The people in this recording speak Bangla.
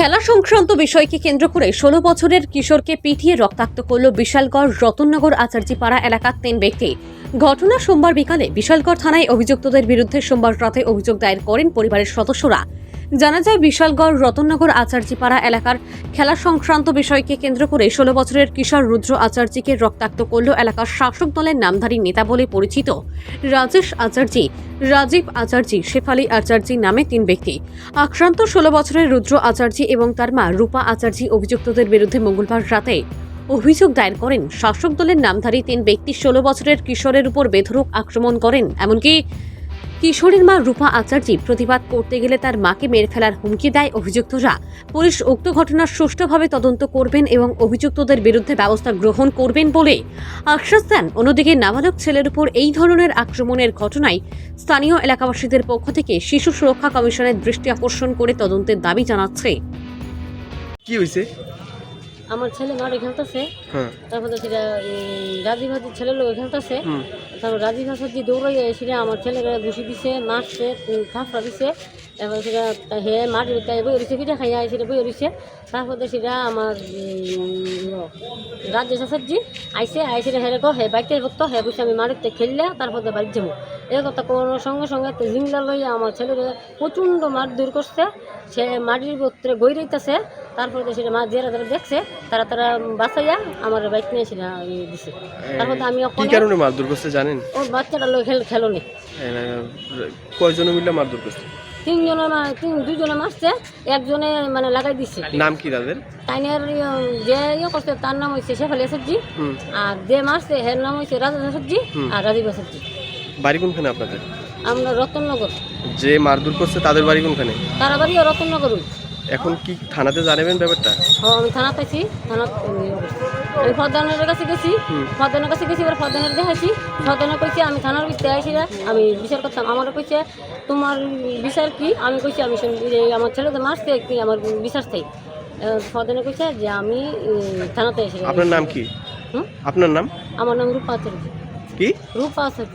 খেলা সংক্রান্ত বিষয়কে কেন্দ্র করে ষোলো বছরের কিশোরকে পিটিয়ে রক্তাক্ত করল বিশালগড় রতননগর আচার্যিপাড়া এলাকার তিন ব্যক্তি। ঘটনা সোমবার বিকালে বিশালগড় থানায় অভিযুক্তদের বিরুদ্ধে সোমবার রাতে অভিযোগ দায়ের করেন পরিবারের সদস্যরা। জানা যায় বিশালগড় রতননগর আচার্যপাড়া এলাকার খেলা সংক্রান্ত বিষয়কে কেন্দ্র করে ষোলো বছরের কিশোর রুদ্র আচার্যকে রক্তাক্ত করল এলাকার শাসক দলের নামধারী নেতা বলে পরিচিত। রাজেশ আচার্যি, রাজীব আচার্যি, শেফালি আচার্যি নামে তিন ব্যক্তি। আক্রান্ত ষোলো বছরের রুদ্র আচার্যি এবং তার মা রূপা আচার্যি অভিযুক্তদের বিরুদ্ধে মঙ্গলবার রাতে অভিযোগ দায়ের করেন। শাসক দলের নামধারী তিন ব্যক্তি ষোলো বছরের কিশোরের উপর বেধরক আক্রমণ করেন। এমনকি কিশোরের মা রূপা আচার্যি প্রতিবাদ করতে গেলে তার মাকে মেরে ফেলার হুমকি দেয় অভিযুক্তরা। পুলিশ উক্ত ঘটনার সুষ্ঠুভাবে তদন্ত করবেন এবং অভিযুক্তদের বিরুদ্ধে ব্যবস্থা গ্রহণ করবেন বলে আশ্বাস দেন। অন্যদিকে নাবালক ছেলের উপর এই ধরনের আক্রমণের ঘটনায় স্থানীয় এলাকাবাসীদের পক্ষ থেকে শিশু সুরক্ষা কমিশনের দৃষ্টি আকর্ষণ করে তদন্তের দাবি জানাচ্ছে। কি হয়েছে আমার ছেলে মাঠে খেলতেছে। হ্যাঁ। তারপরে সেটা রাজীব হাজির ছেলে লোক খেলতেছে। তারপর রাজীব হাসাজি দৌড়াইয়া এসে আমার ছেলেকে ঘুষি দিছে মারছে থাপড়া দিছে। তারপরে সেটা হে তাই বই রয়েছে পিঠা খাইয়া সেটা বই রয়েছে তারপরে সেটা আমার রাজ্য শাসকজি আইসে আইসে হেরে কো হে বাইতে ভক্ত হে বুঝছে আমি মাটিতে খেললে তারপরে বাড়ি যাব। এই কথা কোনো সঙ্গে সঙ্গে তো জিংলা লইয়া আমার ছেলের প্রচণ্ড মার দূর করছে। সে মাটির ভিতরে গই রইতেছে তারপরে তো সেটা মা যারা যারা দেখছে তারা তারা বাঁচাইয়া আমার বাইক নিয়ে সেটা দিছে। তারপরে আমি কি কারণে মারধর করছে জানেন? ওর বাচ্চাটা লোক খেল খেলো নি কয়জনে মিলে মারধর করছে? তিনজনে তিন দুজনে মারছে একজনে মানে লাগাই দিছে। নাম কি তাদের? তাইনের যে ইয়ে করছে তার নাম হয়েছে শেফালি আসাদজি আর যে মারছে হের নাম হয়েছে রাজা আসাদজি। আর রাজীব আসাদজি বাড়ি কোনখানে আপনাদের? আমরা রতননগর। যে মারধর করছে তাদের বাড়ি কোনখানে? তারা বাড়িও রতননগর এখন কি থানাতে জানাবেন ব্যাপারটা? ও, আমি থানা পাইছি থানা আমি ফদানের কাছে গেছি। ফদানের কাছে গেছি এবার ফদানের দেখাইছি ফদানের কইছে আমি থানার ভিতরে আইসি আমি বিচার করতাম। আমার কইছে তোমার বিচার কি? আমি কইছি আমি আমার ছেলে তো মারছে কি আমার বিচার চাই? ফদানে কইছে যে আমি থানাতে এসে আপনার নাম কি? আপনার নাম? আমার নাম রূপা আচার্য কি? রূপা আচার্য